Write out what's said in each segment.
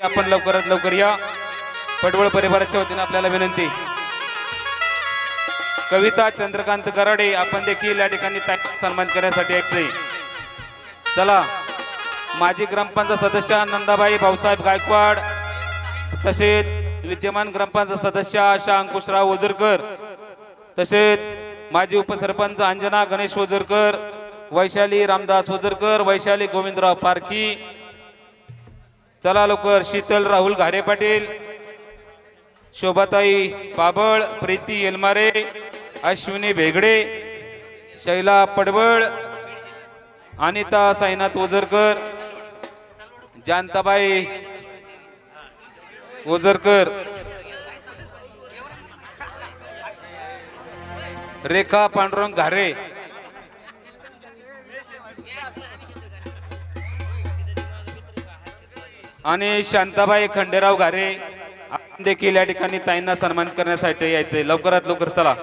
आपण लवकरात लवकर या पडवळ परिवाराच्या वतीने आपल्याला विनंती. कविता चंद्रकांत गराडे आपण देखील या ठिकाणी सन्मान करण्यासाठी ऐकते चला माजी ग्रामपंचायत सदस्य नंदाबाई भाऊसाहेब गायकवाड तसेच विद्यमान ग्रामपंचायत सदस्य आशा अंकुशराव ओझरकर तसेच माजी उपसरपंच अंजना गणेश ओझरकर वैशाली रामदास ओझरकर वैशाली गोविंदराव पारखी चला लवकर शीतल राहुल घारे पाटील शोभाताई पाबळ प्रीती येलमारे अश्विनी भेगडे शैला पडवळ अनिता साईनाथ ओझरकर जानताबाई ओझरकर रेखा पांडुरंग घारे आणि शांताबाई खंडेराव घारे देखील या ठिकाणी ताईंना सन्मान करण्यासाठी यायचे लवकरात लवकर चला.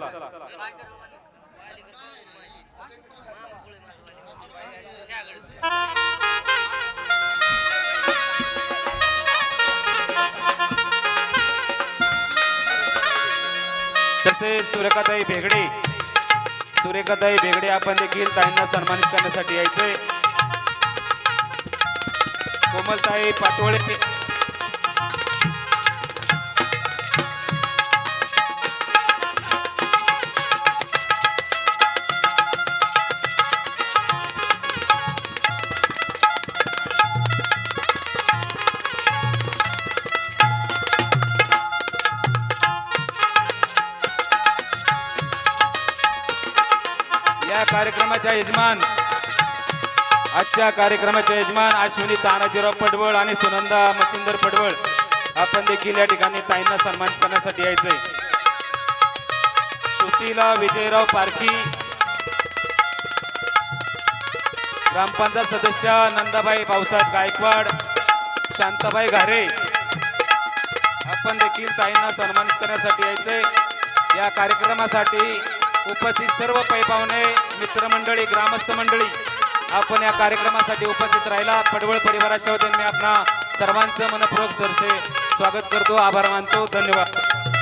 तसे सुरेखाताई भेगडे सुरेखाताई भेगडे आपण देखील ताईंना सन्मानित करण्यासाठी यायचे कोमलताई पाटोळे. या कार्यक्रमाच्या यजमान आजच्या कार्यक्रमाचे यजमान अश्विनी तानाजीराव पडवळ आणि सुनंदा मच्छिंदर पडवळ. आपण देखील या ठिकाणी ताईंना सन्मान करण्यासाठी यायचंय. सुशीला विजयराव पारखी. ग्रामपंचायत सदस्य नंदाबाई भाऊसाहेब गायकवाड. शांताबाई घारे. आपण देखील ताईंना सन्मान करण्यासाठी यायचंय. या कार्यक्रमासाठी उपस्थित सर्व पैपावणे मित्रमंडळी ग्रामस्थ मंडळी आपण या कार्यक्रमासाठी उपस्थित राहिला. पडवळ परिवाराच्या वतीने मी आपणा सर्वांचं मनपूर्वक सरसे स्वागत करतो आभार मानतो. धन्यवाद.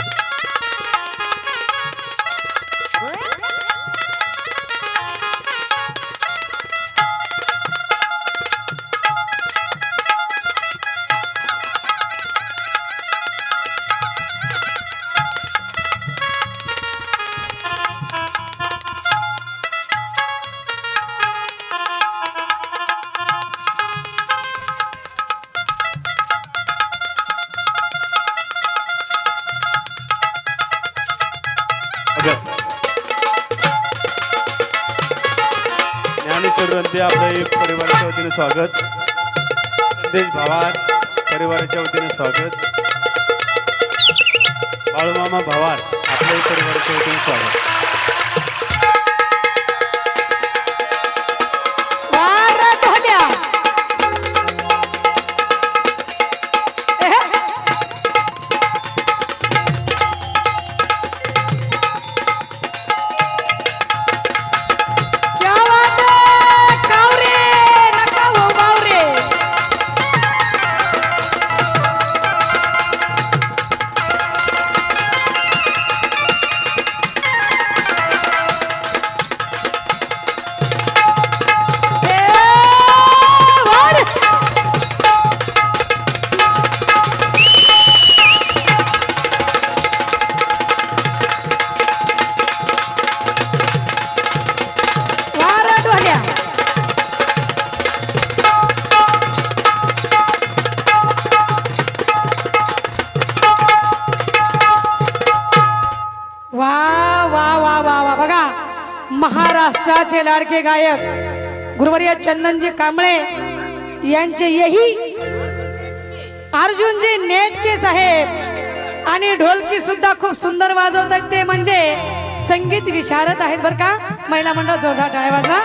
ज्ञानेश्वर आपलं आपल्या परिवाराच्या वतीने स्वागत. संदेश भावार परिवाराच्या वतीने स्वागत. बाळूमामा भावार आपल्याही परिवाराच्या वतीने स्वागत. वा वा वा वा. बघा महाराष्ट्राचे लाडके गायक गुरुवर्य चंदनजी कांबळे यांचे यही अर्जुनजी नेटके साहेब आणि ढोलकी सुद्धा खूप सुंदर वाजवतात ते म्हणजे संगीत विशारद आहेत बर का? महिला मंडळ जोरदार टाळ्या वाजवा.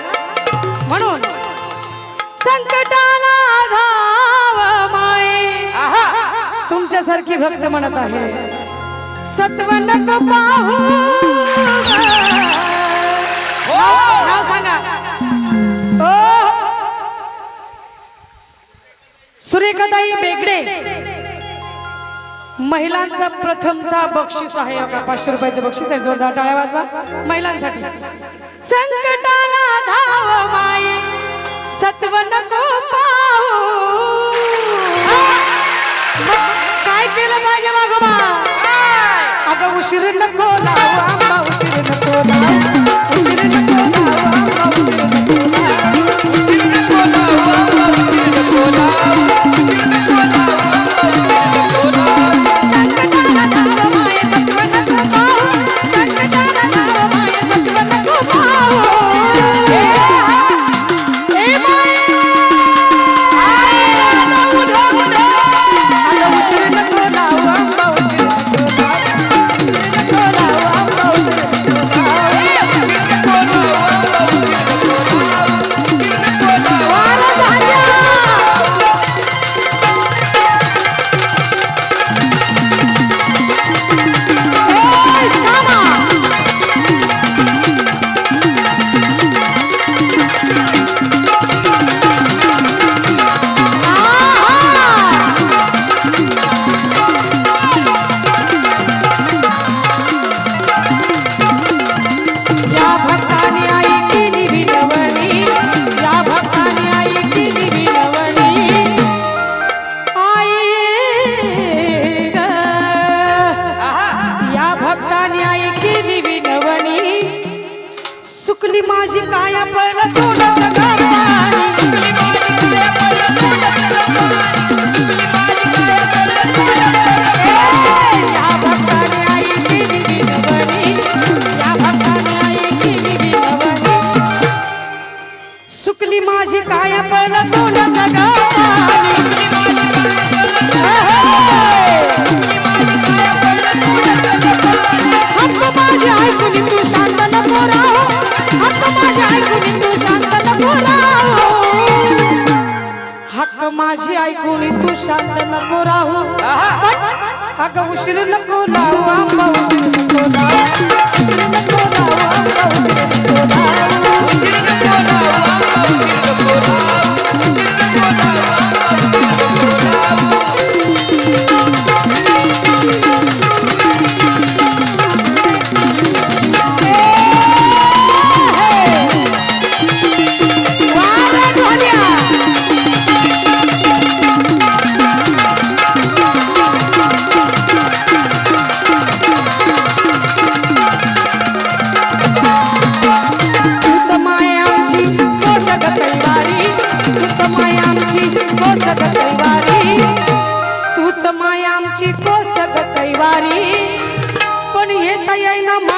म्हणून संकटाला धाव माये. तुमच्यासारखी भक्त म्हणत आहे. सत्व पाहू नाव बेगडे महिलांचा प्रथमता बक्षीस आहे बघा पाचशे रुपयाचं बक्षीस आहे. जोरदार टाळ्या वाजवा. महिलांसाठी. संकटाला धाव माई सत्व नको पाहू. काय केलं माझ्या मागोबा उसिर न खोला उसिर न खोला उसिर Mausilin na ko lawa, mausilin na ko lawa না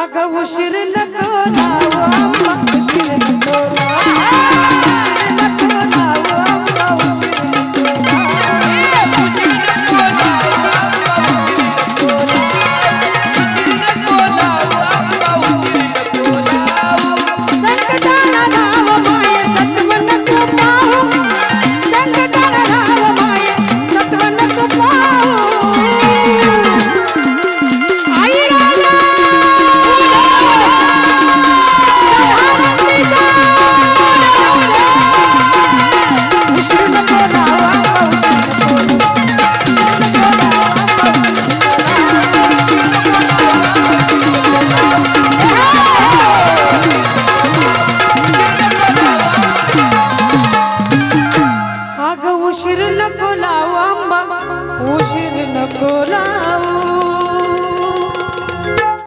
अगं उशीर नको लावा उशीर नको लावा